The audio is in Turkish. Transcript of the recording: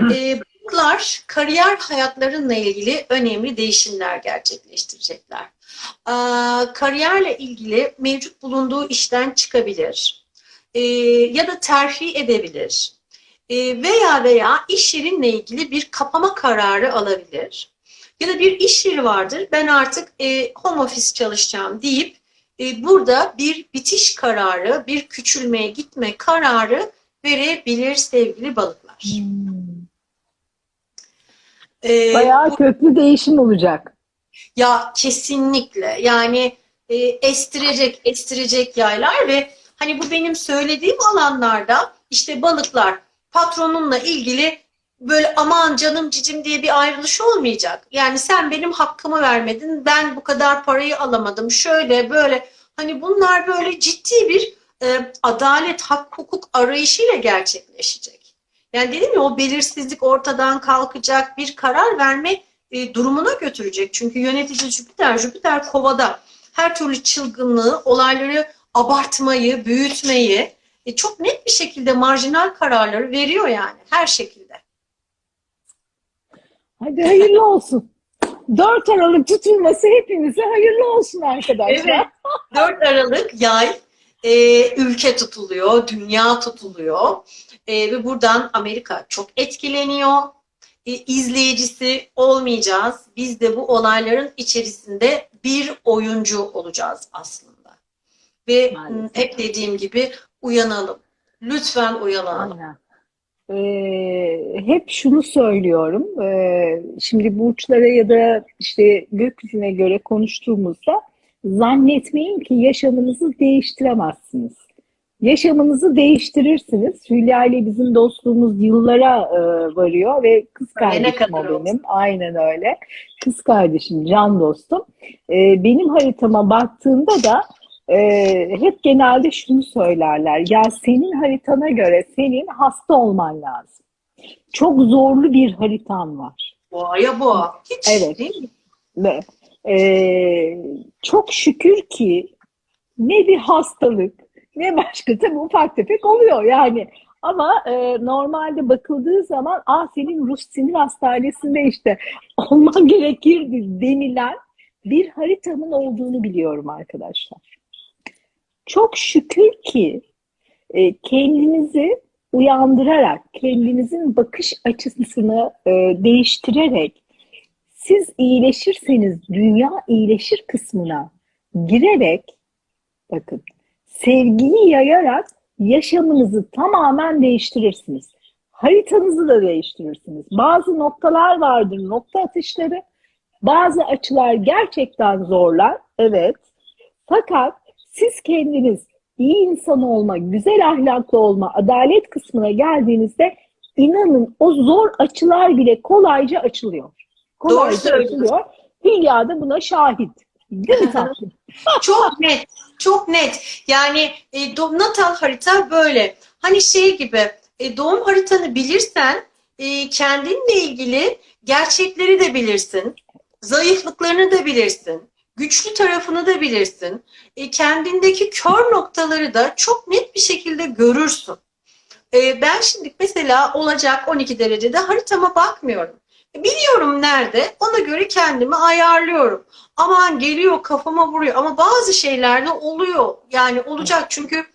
e, balıklar kariyer hayatlarıyla ilgili önemli değişimler gerçekleştirecekler. E, kariyerle ilgili mevcut bulunduğu işten çıkabilir e, ya da terfi edebilir e, veya veya iş yerinle ilgili bir kapama kararı alabilir. Ya da bir iş yeri vardır ben artık e, home office çalışacağım deyip e, burada bir bitiş kararı, bir küçülmeye gitme kararı verebilir sevgili balıklar. E, Bayağı bu- köklü değişim olacak. ya kesinlikle yani e, estirecek estirecek yaylar ve hani bu benim söylediğim alanlarda işte balıklar patronunla ilgili böyle aman canım cicim diye bir ayrılış olmayacak. Yani sen benim hakkımı vermedin ben bu kadar parayı alamadım şöyle böyle hani bunlar böyle ciddi bir e, adalet hak hukuk arayışıyla gerçekleşecek. Yani dedim ya o belirsizlik ortadan kalkacak bir karar verme e, durumuna götürecek. Çünkü yönetici Jüpiter, Jüpiter kovada her türlü çılgınlığı, olayları abartmayı, büyütmeyi e, çok net bir şekilde marjinal kararları veriyor yani her şekilde. Hadi hayırlı olsun. 4 Aralık tutulması hepimize hayırlı olsun arkadaşlar. Evet. 4 Aralık yay e, ülke tutuluyor, dünya tutuluyor E, ve buradan Amerika çok etkileniyor. E, izleyicisi olmayacağız. Biz de bu olayların içerisinde bir oyuncu olacağız aslında. Ve Maalesef. hep dediğim gibi uyanalım. Lütfen uyanalım. Aynen. Ee, hep şunu söylüyorum. Ee, şimdi burçlara ya da işte gökyüzüne göre konuştuğumuzda zannetmeyin ki yaşamınızı değiştiremezsiniz. Yaşamınızı değiştirirsiniz. Hülya ile bizim dostluğumuz yıllara e, varıyor ve kız kardeşim o benim. Aynen öyle. Kız kardeşim, can dostum. Ee, benim haritama baktığında da ee, hep genelde şunu söylerler. Ya senin haritana göre senin hasta olman lazım. Çok zorlu bir haritan var. Boğaya boğa. Hiç Evet. değil mi? Ve ee, çok şükür ki ne bir hastalık ne başka tabii ufak tefek oluyor yani. Ama e, normalde bakıldığı zaman ah senin Rus sinir hastanesinde işte olman gerekirdi denilen bir haritanın olduğunu biliyorum arkadaşlar. Çok şükür ki e, kendinizi uyandırarak, kendinizin bakış açısını e, değiştirerek siz iyileşirseniz dünya iyileşir kısmına girerek bakın sevgiyi yayarak yaşamınızı tamamen değiştirirsiniz. Haritanızı da değiştirirsiniz. Bazı noktalar vardır, nokta atışları. Bazı açılar gerçekten zorlar. Evet. Fakat siz kendiniz iyi insan olma, güzel ahlaklı olma, adalet kısmına geldiğinizde inanın o zor açılar bile kolayca açılıyor. Söylüyorsun. açılıyor. Hülya da buna şahit. Değil mi tatlım? Çok net, çok net. Yani e, natal harita böyle. Hani şey gibi e, doğum haritanı bilirsen e, kendinle ilgili gerçekleri de bilirsin. Zayıflıklarını da bilirsin. Güçlü tarafını da bilirsin. E, kendindeki kör noktaları da çok net bir şekilde görürsün. E, ben şimdi mesela olacak 12 derecede haritama bakmıyorum. Biliyorum nerede, ona göre kendimi ayarlıyorum. Aman geliyor kafama vuruyor. Ama bazı şeylerde oluyor. Yani olacak çünkü